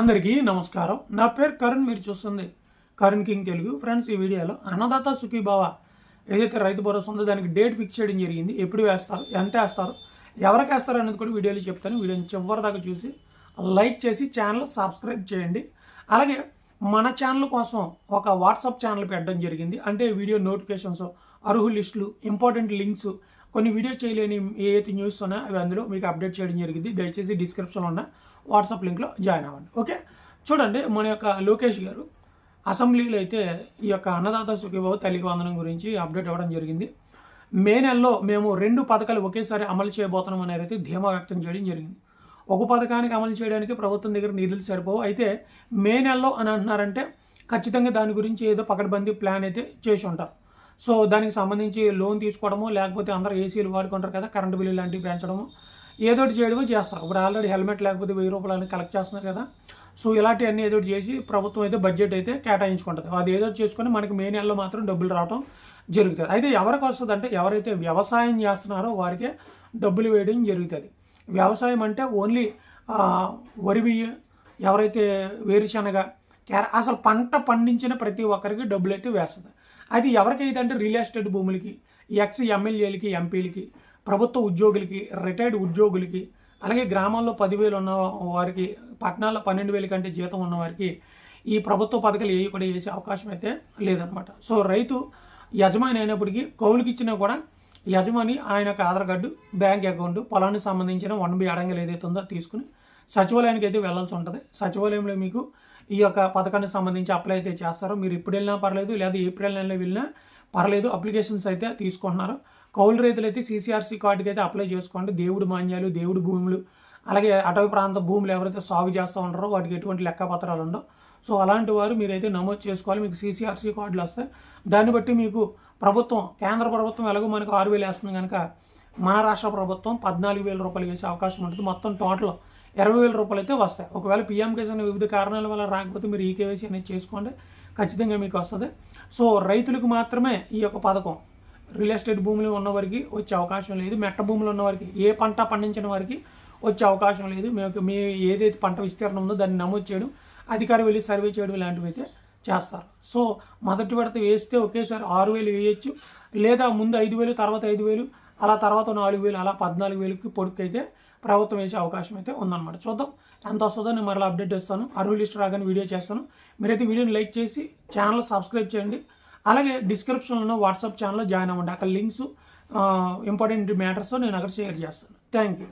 అందరికీ నమస్కారం. నా పేరు కరుణ్ మీరు చూస్తుంది కరుణ్ కింగ్ తెలుగు. ఫ్రెండ్స్ ఈ వీడియోలో అన్నదాత సుఖీభావ ఏదైతే రైతు భరోసా ఉందో దానికి డేట్ ఫిక్స్ చేయడం జరిగింది. ఎప్పుడు వేస్తారు ఎంత వేస్తారు ఎవరికి వేస్తారు అనేది కూడా వీడియోలో చెప్తాను. వీడియోని చివరి దాకా చూసి లైక్ చేసి ఛానల్ సబ్స్క్రైబ్ చేయండి. అలాగే మన ఛానల్ కోసం ఒక వాట్సాప్ ఛానల్ పెట్టడం జరిగింది. అంటే వీడియో నోటిఫికేషన్స్ అర్హు లిస్టులు ఇంపార్టెంట్ లింక్స్ కొన్ని వీడియో చేయలేని ఏ అయితే న్యూస్ ఉన్నాయో అవి అందులో మీకు అప్డేట్ చేయడం జరిగింది. దయచేసి డిస్క్రిప్షన్లో ఉన్న వాట్సాప్ లింక్లో జాయిన్ అవ్వండి. ఓకే చూడండి మన యొక్క లోకేష్ గారు అసెంబ్లీలో అయితే ఈ యొక్క అన్నదాత సుఖీభావ తల్లికి వందనం గురించి అప్డేట్ అవ్వడం జరిగింది. మే నెలలో మేము రెండు పథకాలు ఒకేసారి అమలు చేయబోతున్నాం అనేది అయితే ధీమా వ్యక్తం చేయడం జరిగింది. ఒక పథకానికి అమలు చేయడానికి ప్రభుత్వం దగ్గర నిధులు సరిపోవు. అయితే మే నెలలో అని అంటున్నారంటే ఖచ్చితంగా దాని గురించి ఏదో పకడ్బందీ ప్లాన్ అయితే చేసి ఉంటారు. సో దానికి సంబంధించి లోన్ తీసుకోవడము లేకపోతే అందరూ ఏసీలు వాడుకుంటారు కదా కరెంటు బిల్లు లాంటివి పెంచడము ఏదో చేయడమో చేయడము చేస్తారు. ఇప్పుడు ఆల్రెడీ హెల్మెట్ లేకపోతే వెయ్యి రూపాయలు కలెక్ట్ చేస్తున్నారు కదా సో ఇలాంటివన్నీ ఏదో చేసి ప్రభుత్వం అయితే బడ్జెట్ అయితే కేటాయించుకుంటుంది. అది ఏదో చేసుకొని మనకి మే నెలలో మాత్రం డబ్బులు రావడం జరుగుతుంది. అయితే ఎవరికి వస్తుంది అంటే ఎవరైతే వ్యవసాయం చేస్తున్నారో వారికే డబ్బులు వేయడం జరుగుతుంది. వ్యవసాయం అంటే ఓన్లీ వరి బియ్యం ఎవరైతే వేరుశనగ క్యార అసలు పంట పండించిన ప్రతి ఒక్కరికి డబ్బులు అయితే వేస్తుంది. అది ఎవరికైతే అంటే రియల్ ఎస్టేట్ భూములకి ఎక్స్ ఎమ్మెల్యేలకి ఎంపీలకి ప్రభుత్వ ఉద్యోగులకి రిటైర్డ్ ఉద్యోగులకి అలాగే గ్రామాల్లో పదివేలు ఉన్న వారికి పట్టణాల్లో పన్నెండు వేల కంటే జీతం ఉన్నవారికి ఈ ప్రభుత్వ పథకాలు ఏవి కూడా వేసే అవకాశం అయితే లేదనమాట సో రైతు యజమాని అయినప్పటికీ కౌలుకి ఇచ్చినా కూడా యజమాని ఆయన యొక్క ఆధార్ కార్డు బ్యాంక్ అకౌంట్ పొలానికి సంబంధించిన వన్ బి అడంగలు ఏదైతే ఉందో తీసుకుని సచివాలయానికి అయితే వెళ్ళాల్సి ఉంటుంది. సచివాలయంలో మీకు ఈ యొక్క పథకానికి సంబంధించి అప్లై అయితే చేస్తారో మీరు ఇప్పుడు వెళ్ళినా పర్లేదు లేదా ఏప్రిల్ నెలలో వెళ్ళినా పర్లేదు అప్లికేషన్స్ అయితే తీసుకుంటున్నారు. కౌలు రైతులు అయితే సీసీఆర్సీ కార్డుకి అయితే అప్లై చేసుకోండి. దేవుడు మాన్యాలు దేవుడు భూములు అలాగే అటవీ ప్రాంత భూములు ఎవరైతే సాగు చేస్తూ ఉంటారో వాటికి ఎటువంటి లెక్కపత్రాలు ఉండవు. సో అలాంటి వారు మీరైతే నమోదు చేసుకోవాలి. మీకు సీసీఆర్సీ కార్డులు వస్తాయి. దాన్ని బట్టి మీకు ప్రభుత్వం కేంద్ర ప్రభుత్వం ఎలాగో మనకు ఆరు వేలు వేస్తుంది కనుక మన రాష్ట్ర ప్రభుత్వం పద్నాలుగు వేల రూపాయలు వేసే అవకాశం ఉంటుంది. మొత్తం టోటల్ ఇరవై వేల రూపాయలు అయితే వస్తాయి. ఒకవేళ పీఎం కిసాన్ వివిధ కారణాల వల్ల రాకపోతే మీరు ఈ కేవైసీ అనేది చేసుకోండి. ఖచ్చితంగా మీకు వస్తుంది. సో రైతులకు మాత్రమే ఈ యొక్క పథకం రియల్ ఎస్టేట్ భూములు ఉన్నవారికి వచ్చే అవకాశం లేదు. మెట్ట భూములు ఉన్నవారికి ఏ పంట పండించిన వారికి వచ్చే అవకాశం లేదు. మీకు మీ ఏదైతే పంట విస్తీర్ణం ఉందో దాన్ని నమోదు చేయడం అధికారి వెళ్ళి సర్వే చేయడం ఇలాంటివి అయితే చేస్తారు. సో మొదటి విడత వేస్తే ఒకేసారి ఆరు వేలు వేయచ్చు. లేదా ముందు ఐదు వేలు తర్వాత ఐదు వేలు అలా తర్వాత నాలుగు వేలు అలా పద్నాలుగు వేలకి పొడుకు అయితే ప్రభుత్వం వేసే అవకాశం అయితే ఉందన్నమాట. చూద్దాం ఎంత వస్తుందో నేను మరలా అప్డేట్ చేస్తాను. అరువు లిస్ట్ రాగానే వీడియో చేస్తాను. మీరైతే వీడియోని లైక్ చేసి ఛానల్ సబ్స్క్రైబ్ చేయండి. అలాగే డిస్క్రిప్షన్లో వాట్సాప్ ఛానల్లో జాయిన్ అవ్వండి. అక్కడ లింక్స్ ఇంపార్టెంట్ మ్యాటర్స్ నేను అక్కడ షేర్ చేస్తాను. Thank you